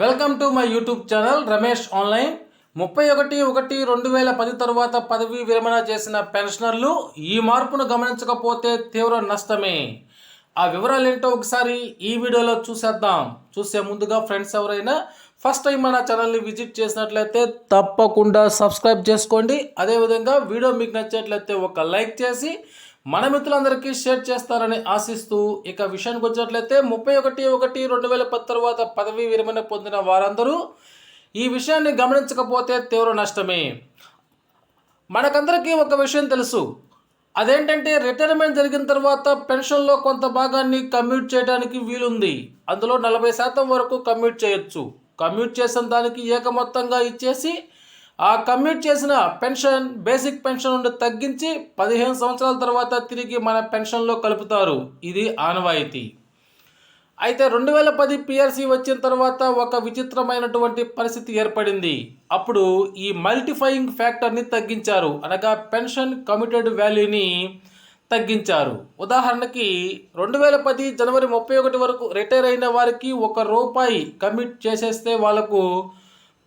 Welcome to my YouTube channel Ramesh online ముప్పై ఒకటి ఒకటి రెండు వేల పది తరువాత పదవీ విరమణ చేసిన పెన్షనర్లు ఈ మార్పును గమనించకపోతే తీవ్ర నష్టమే. ఆ వివరాలు ఏంటో ఒకసారి ఈ వీడియోలో చూసేద్దాం. చూసే ముందుగా ఫ్రెండ్స్ ఎవరైనా ఫస్ట్ టైం మన ఛానల్ని విజిట్ చేసినట్లయితే తప్పకుండా సబ్స్క్రైబ్ చేసుకోండి. అదేవిధంగా వీడియో మీకు నచ్చినట్లయితే ఒక లైక్ చేసి మన మిత్రులందరికీ షేర్ చేస్తారని ఆశిస్తూ ఇక విషయానికి వచ్చినట్లయితే ముప్పై ఒకటి ఒకటి రెండు వేల పది తర్వాత పదవీ విరమణ పొందిన వారందరూ ఈ విషయాన్ని గమనించకపోతే తీవ్ర నష్టమే. మనకందరికీ ఒక విషయం తెలుసు. అదేంటంటే రిటైర్మెంట్ జరిగిన తర్వాత పెన్షన్లో కొంత భాగాన్ని కమ్యూట్ చేయడానికి వీలుంది. అందులో నలభై శాతం వరకు కమ్యూట్ చేయొచ్చు. కమ్యూట్ చేసిన దానికి ఏక మొత్తంగా ఇచ్చేసి ఆ కమ్యూట్ చేసిన పెన్షన్ బేసిక్ పెన్షన్ నుండి తగ్గించి పదిహేను సంవత్సరాల తర్వాత తిరిగి మన పెన్షన్లో కలుపుతారు. ఇది ఆనవాయితీ. అయితే రెండు వేల పది పిఆర్సీ వచ్చిన తర్వాత ఒక విచిత్రమైనటువంటి పరిస్థితి ఏర్పడింది. అప్పుడు ఈ మల్టిఫైయింగ్ ఫ్యాక్టర్ని తగ్గించారు. అనగా పెన్షన్ కమిటెడ్ వాల్యూని తగ్గించారు. ఉదాహరణకి రెండు వేల పది జనవరి ముప్పై ఒకటి వరకు రిటైర్ అయిన వారికి ఒక రూపాయి కమిట్ చేసేస్తే వాళ్ళకు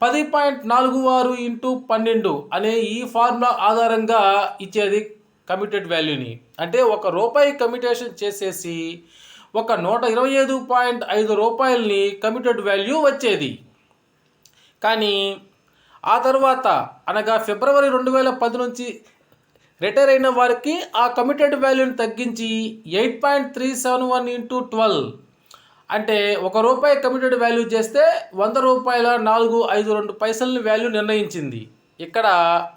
పది పాయింట్ నాలుగు ఆరు ఇంటూ పన్నెండు అనే ఈ ఫార్ములా ఆధారంగా ఇచ్చేది కమిటెడ్ వాల్యూని అంటే ఒక రూపాయి కమిటేషన్ చేసేసి ఒక నూట ఇరవై ఐదు పాయింట్ ఐదు రూపాయలని కమిటెడ్ వాల్యూ వచ్చేది. కానీ ఆ తర్వాత అనగా ఫిబ్రవరి రెండు వేల పది నుంచి రిటైర్ అయిన వారికి ఆ కమిటెడ్ వాల్యూని తగ్గించి eight point three seven one into twelve అంటే ఒక రూపాయి కమిటెడ్ వాల్యూ చేస్తే వంద రూపాయల నాలుగు ఐదు రెండు పైసల్ని వాల్యూ నిర్ణయించింది. ఇక్కడ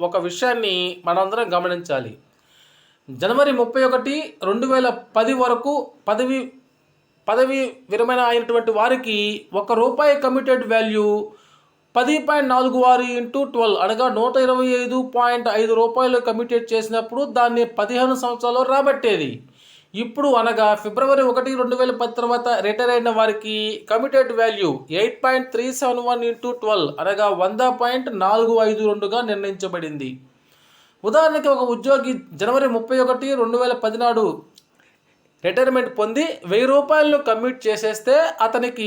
ఒక విషయాన్ని మనందరం గమనించాలి. జనవరి ముప్పై ఒకటి రెండు వేల పది వరకు పదవి పదవి విరమణ అయినటువంటి వారికి ఒక రూపాయి కమిటెడ్ వాల్యూ పది పాయింట్ నాలుగు ఆరు ఇంటూ ట్వెల్వ్ అనగా నూట ఇరవై ఐదు పాయింట్ ఐదు రూపాయలు కమిటెడ్ చేసినప్పుడు దాన్ని పదిహేను సంవత్సరాలు రాబట్టేది. ఇప్పుడు అనగా ఫిబ్రవరి ఒకటి రెండు వేల పది తర్వాత రిటైర్ అయిన వారికి committed value eight point three seven one into twelve అనగా వంద పాయింట్ నాలుగు ఐదు రెండుగా నిర్ణయించబడింది. ఉదాహరణకి ఒక ఉద్యోగి జనవరి ముప్పై ఒకటి రెండు వేల పదినాడు రిటైర్మెంట్ పొంది వెయ్యి రూపాయలను కమ్యూట్ చేసేస్తే అతనికి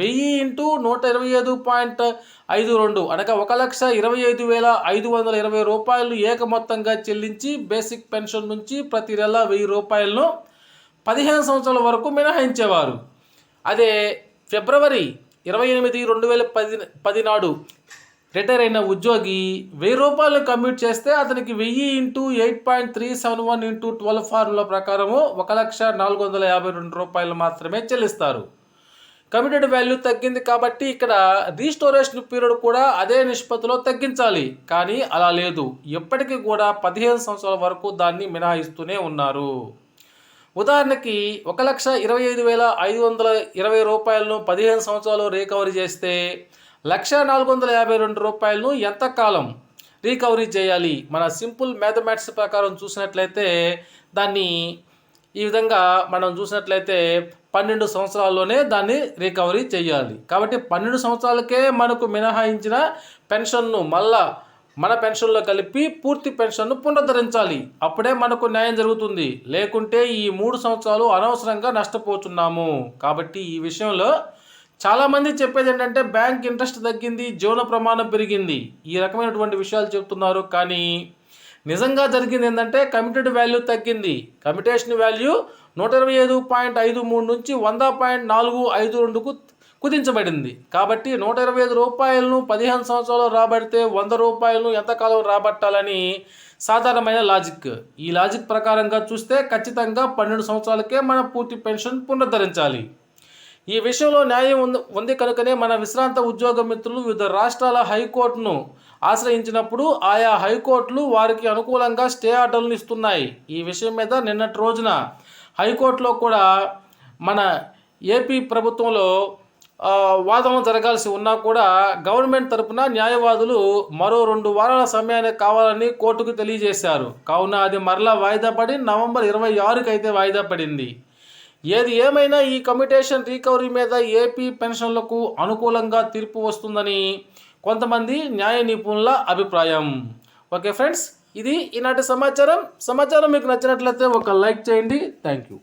వెయ్యి ఇంటూ నూట ఇరవై ఐదు పాయింట్ ఐదు రెండు అనగా ఒక లక్ష ఇరవై ఐదు వేల ఐదు వందల ఇరవై రూపాయలు ఏక మొత్తంగా చెల్లించి బేసిక్ పెన్షన్ నుంచి ప్రతి నెల వెయ్యి రూపాయలను పదిహేను సంవత్సరాల వరకు మినహాయించేవారు. అదే ఫిబ్రవరి ఇరవై ఎనిమిది రెండు వేల పది పదినాడు రిటైర్ అయిన ఉద్యోగి వెయ్యి రూపాయలు కమ్యూట్ చేస్తే అతనికి వెయ్యి into eight point three seven one into twelve formula ప్రకారము ఒక లక్ష నాలుగు వందల యాభై రెండు రూపాయలు మాత్రమే చెల్లిస్తారు. కమిటెడ్ వాల్యూ తగ్గింది కాబట్టి ఇక్కడ రీస్టోరేషన్ పీరియడ్ కూడా అదే నిష్పత్తిలో తగ్గించాలి. కానీ అలా లేదు. ఎప్పటికీ కూడా పదిహేను సంవత్సరాల వరకు దాన్ని మినహాయిస్తూనే ఉన్నారు. ఉదాహరణకి ఒక లక్ష ఇరవై ఐదు వేల ఐదు వందల ఇరవై రూపాయలను పదిహేను సంవత్సరాలు రికవరీ చేస్తే లక్ష నాలుగు వందల యాభై రెండు రూపాయలను ఎంతకాలం రీకవరీ రికవరీ చేయాలి? మన సింపుల్ మ్యాథమెటిక్స్ ప్రకారం చూసినట్లయితే దాన్ని ఈ విధంగా మనం చూసినట్లయితే పన్నెండు సంవత్సరాల్లోనే దాన్ని రికవరీ చేయాలి. కాబట్టి పన్నెండు సంవత్సరాలకే మనకు మినహాయించిన పెన్షన్ను మళ్ళా మన పెన్షన్లో కలిపి పూర్తి పెన్షన్ను పునరుద్ధరించాలి. అప్పుడే మనకు న్యాయం జరుగుతుంది. లేకుంటే ఈ మూడు సంవత్సరాలు అనవసరంగా నష్టపోతున్నాము. కాబట్టి ఈ విషయంలో చాలామంది చెప్పేది ఏంటంటే బ్యాంక్ ఇంట్రెస్ట్ తగ్గింది జీవన ప్రమాణం పెరిగింది. ఈ రకమైనటువంటి విషయాలు చెప్తున్నారు. కానీ నిజంగా జరిగింది ఏంటంటే కమిటెడ్ వాల్యూ తగ్గింది. కమిటేషన్ వాల్యూ నూట ఇరవై ఐదు పాయింట్ ఐదు మూడు నుంచి వంద పాయింట్ నాలుగు ఐదు రెండుకు కుదించబడింది. కాబట్టి నూట ఇరవై ఐదు రూపాయలను పదిహేను సంవత్సరాలు రాబడితే వంద రూపాయలను ఎంతకాలం రాబట్టాలని సాధారణమైన లాజిక్ ఈ లాజిక్ ప్రకారంగా చూస్తే ఖచ్చితంగా పన్నెండు సంవత్సరాలకే మన పూర్తి పెన్షన్ పునరుద్ధరించాలి. ఈ విషయంలో న్యాయం ఉంది ఉంది కనుకనే మన విశ్రాంత ఉద్యోగ మిత్రులు వివిధ రాష్ట్రాల హైకోర్టును ఆశ్రయించినప్పుడు ఆయా హైకోర్టులు వారికి అనుకూలంగా స్టే ఆర్డర్లు ఇస్తున్నాయి. ఈ విషయం మీద నిన్నటి రోజున హైకోర్టులో కూడా మన ఏపీ ప్రభుత్వంలో వాదనలు జరగాల్సి ఉన్నా కూడా గవర్నమెంట్ తరపున న్యాయవాదులు మరో రెండు వారాల సమయాన్ని కావాలని కోర్టుకు తెలియజేశారు. కావున అది మరలా వాయిదా పడి నవంబర్ ఇరవై ఆరుకి అయితే వాయిదా పడింది. ఏది ఏమైనా ఈ కమిటేషన్ రికవరీ మీద ఏపీ పెన్షన్లకు అనుకూలంగా తీర్పు వస్తుందని కొంతమంది న్యాయ నిపుణుల అభిప్రాయం. ఓకే ఫ్రెండ్స్ ఇది ఈనాటి సమాచారం. సమాచారం మీకు నచ్చినట్లయితే ఒక లైక్ చేయండి. Thank you.